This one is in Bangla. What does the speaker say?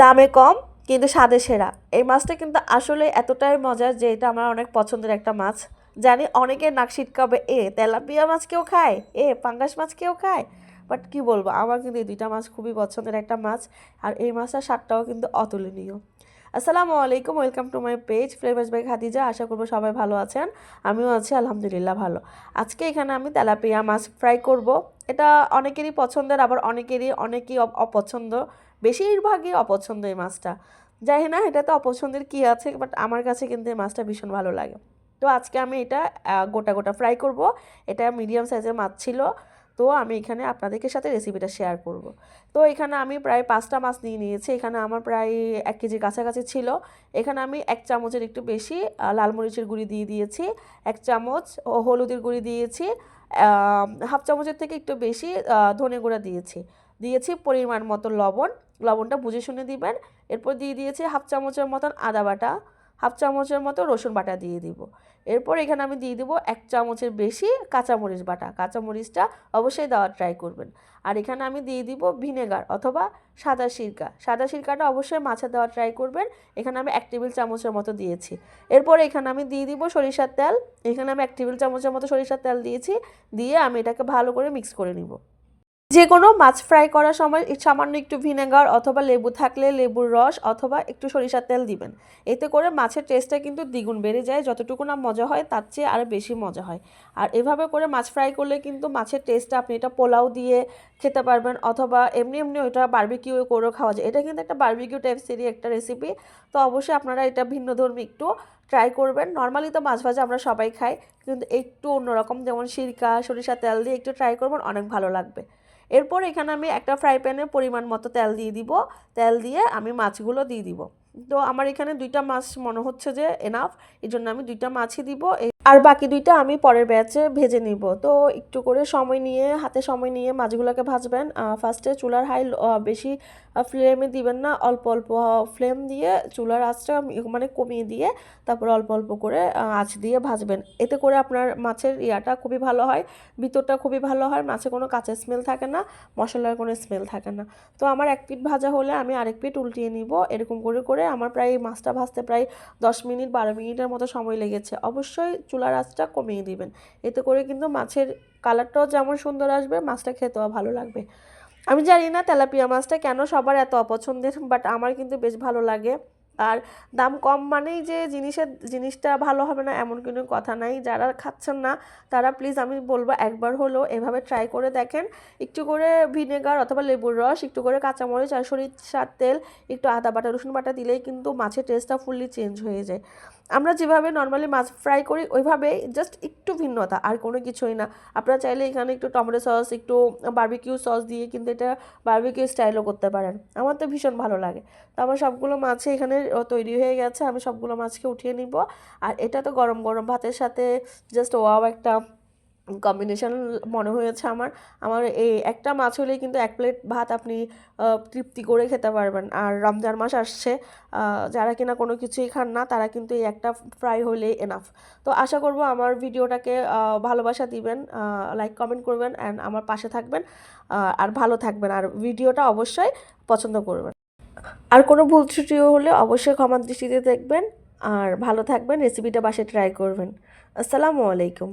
দামে কম, কিন্তু স্বাদে সেরা। এই মাছটা কিন্তু আসলে এতটাই মজার যে এটা আমার অনেক পছন্দের একটা মাছ। জানি অনেকের নাক সিটকাবে এ, তেলাপিয়া মাছ কেউ খায়? এ, পাঙ্গাস মাছ কেউ খায়? বাট কি বলব, আমার কিন্তু এই দুইটা মাছ খুবই পছন্দের একটা মাছ, আর এই মাছটার স্বাদটাও কিন্তু অতুলনীয়। আসসালামু আলাইকুম, welcome to my page flavours by Khadija, আশা করব সবাই ভালো আছেন, আমিও আছি আলহামদুলিল্লাহ ভালো। আজকে এখানে আমি তেলাপিয়া মাছ ফ্রাই করব। এটা অনেকেরই পছন্দের, আবার অনেকেরই, অনেকেই অপছন্দ। বেশিরভাগই অপছন্দ এই মাছটা। যাই না এটাতে অপছন্দের কী আছে বাট আমার কাছে কিন্তু এই মাছটা ভীষণ ভালো লাগে। তো আজকে আমি এটা গোটা গোটা ফ্রাই করব। এটা মিডিয়াম সাইজের মাছ ছিল, তো আমি এখানে আপনাদেরকে সাথে রেসিপিটা শেয়ার করব। তো এখানে আমি প্রায় পাঁচটা মাছ নিয়ে নিয়েছি। এখানে আমার প্রায় এক কেজির কাছাকাছি ছিল। এখানে আমি এক চামচের একটু বেশি লাল মরিচের গুঁড়ি দিয়ে দিয়েছি, এক চামচ ও হলুদের গুঁড়ি দিয়েছি হাফ চামচের থেকে একটু বেশি ধনে গুঁড়া দিয়েছি। দিয়েছি পরিমাণ মতো লবণ লবণটা বুঝে শুনে দিবেন। এরপর দিয়ে দিয়েছি হাফ চামচের মতন আদা বাটা, হাফ চামচের মতো রসুন বাটা দিয়ে দিব। এরপর এখানে আমি দিয়ে দিব এক চামচের বেশি কাঁচামরিচ বাটা। কাঁচামরিচটা অবশ্যই দেওয়ার ট্রাই করবেন। আর এখানে আমি দিয়ে দিব ভিনেগার অথবা সাদা সিরকা। সাদা সিরকাটা অবশ্যই মাছে দেওয়ার ট্রাই করবেন। এখানে আমি এক টেবিল চামচের মতো দিয়েছি। এরপর এখানে আমি দিয়ে দিব সরিষার তেল। এখানে আমি এক টেবিল চামচের মতো সরিষার তেল দিয়েছি। দিয়ে আমি এটাকে ভালো করে মিক্স করে নিব। যে কোনো মাছ ফ্রাই করার সময় সামান্য একটু ভিনেগার অথবা লেবু থাকলে লেবুর রস অথবা একটু সরিষার তেল দিবেন। এতে করে মাছের টেস্টটা কিন্তু দ্বিগুণ বেড়ে যায়। যতটুকু না মজা হয়, তার চেয়ে আরও বেশি মজা হয়। আর এভাবে করে মাছ ফ্রাই করলে কিন্তু মাছের টেস্টটা আপনি এটা পোলাও দিয়ে খেতে পারবেন অথবা এমনি এমনি ওইটা বার্বিকিউ করেও খাওয়া যায়। এটা কিন্তু একটা বার্বিকিউ টাইপসেরই একটা রেসিপি তো অবশ্যই আপনারা এটা ভিন্নধর্মী একটু ট্রাই করবেন। নর্মালি তো মাছ ভাজা আমরা সবাই খাই, কিন্তু একটু অন্যরকম যেমন সিরকা সরিষা তেল দিয়ে একটু ট্রাই করবেন, অনেক ভালো লাগবে। এরপর এখানে আমি একটা ফ্রাই প্যানে পরিমাণ মতো তেল দিয়ে দিব। তেল দিয়ে আমি মাছগুলো দিয়ে দিব। তো আমার এখানে দুইটা মাছ মনে হচ্ছে যে এনাফ এই জন্য আমি দুইটা মাছই দিব। আর বাকি দুইটা আমি পরের ব্যাচে ভেজে নিব। তো একটু করে সময় নিয়ে, হাতে সময় নিয়ে মাছগুলোকে ভাজবেন। ফার্স্টে চুলার হাই বেশি ফ্লেমে দিবেন না, অল্প অল্প ফ্লেম দিয়ে চুলার আঁচটা মানে কমিয়ে দিয়ে তারপর অল্প অল্প করে আঁচ দিয়ে ভাজবেন। এতে করে আপনার মাছের ইয়াটা খুবই ভালো হয়, ভিতরটা খুবই ভালো হয়, মাছে কোনো কাঁচের স্মেল থাকে না, মশলার কোনো স্মেল থাকে না। তো আমার এক পিঠ ভাজা হলে আমি আরেক পিঠ উল্টিয়ে নিব। এরকম করে করে আমার প্রায় মাছটা ভাজতে প্রায় দশ মিনিট, বারো মিনিটের মতো সময় লেগেছে। অবশ্যই চুলার আঁচটা কমিয়ে দিবেন। এতে করে কিন্তু মাছের কালারটাও যেমন সুন্দর আসবে, মাছটা খেতেও ভালো লাগবে। আমি জানি না তেলাপিয়া মাছটা কেন সবার এত অপছন্দের বাট আমার কিন্তু বেশ ভালো লাগে। আর দাম কম মানেই যে জিনিসের, জিনিসটা ভালো হবে না, এমন কোনো কথা নাই। যারা খাচ্ছেন না, তারা প্লিজ আমি বলব একবার হলেও এভাবে ট্রাই করে দেখেন। একটু করে ভিনেগার অথবা লেবুর রস, একটু করে কাঁচামরিচ আর সরিষার তেল, একটু আদা বাটা, রসুন বাটা দিলেই কিন্তু মাছের টেস্টটা ফুললি চেঞ্জ হয়ে যায়। আমরা যেভাবে নর্মালি মাছ ফ্রাই করি, ওইভাবেই জাস্ট একটু ভিন্নতা, আর কোনো কিছুই না। আপনারা চাইলে এখানে একটু টমেটো সস একটু বার্বিকিউ সস দিয়ে কিন্তু এটা বার্বিকিউ স্টাইলও করতে পারেন। আমার তো ভীষণ ভালো লাগে। তো আমার সবগুলো মাছে এখানে তৈরি হয়ে গেছে, আমি সবগুলো মাছকে উঠিয়ে নিব। আর এটা তো গরম গরম ভাতের সাথে জাস্ট ওয়াও একটা কম্বিনেশন মনে হয়েছে আমার। আমার এই একটা মাছ হলেই কিন্তু এক প্লেট ভাত আপনি তৃপ্তি করে খেতে পারবেন। আর রমজান মাস আসছে যারা কিনা কোনো কিছুই খান না, তারা কিন্তু এই একটা ফ্রাই হলেই এনাফ তো আশা করব আমার ভিডিওটাকে ভালোবাসা দিবেন লাইক কমেন্ট করবেন অ্যান্ড আমার পাশে থাকবেন আর ভালো থাকবেন। আর ভিডিওটা অবশ্যই পছন্দ করবেন। আর কোনো ভুল ত্রুটিও হলে অবশ্যই ক্ষমার দৃষ্টিতে দেখবেন আর ভালো থাকবেন রেসিপিটা বাসায় ট্রাই করবেন। আসসালামু আলাইকুম।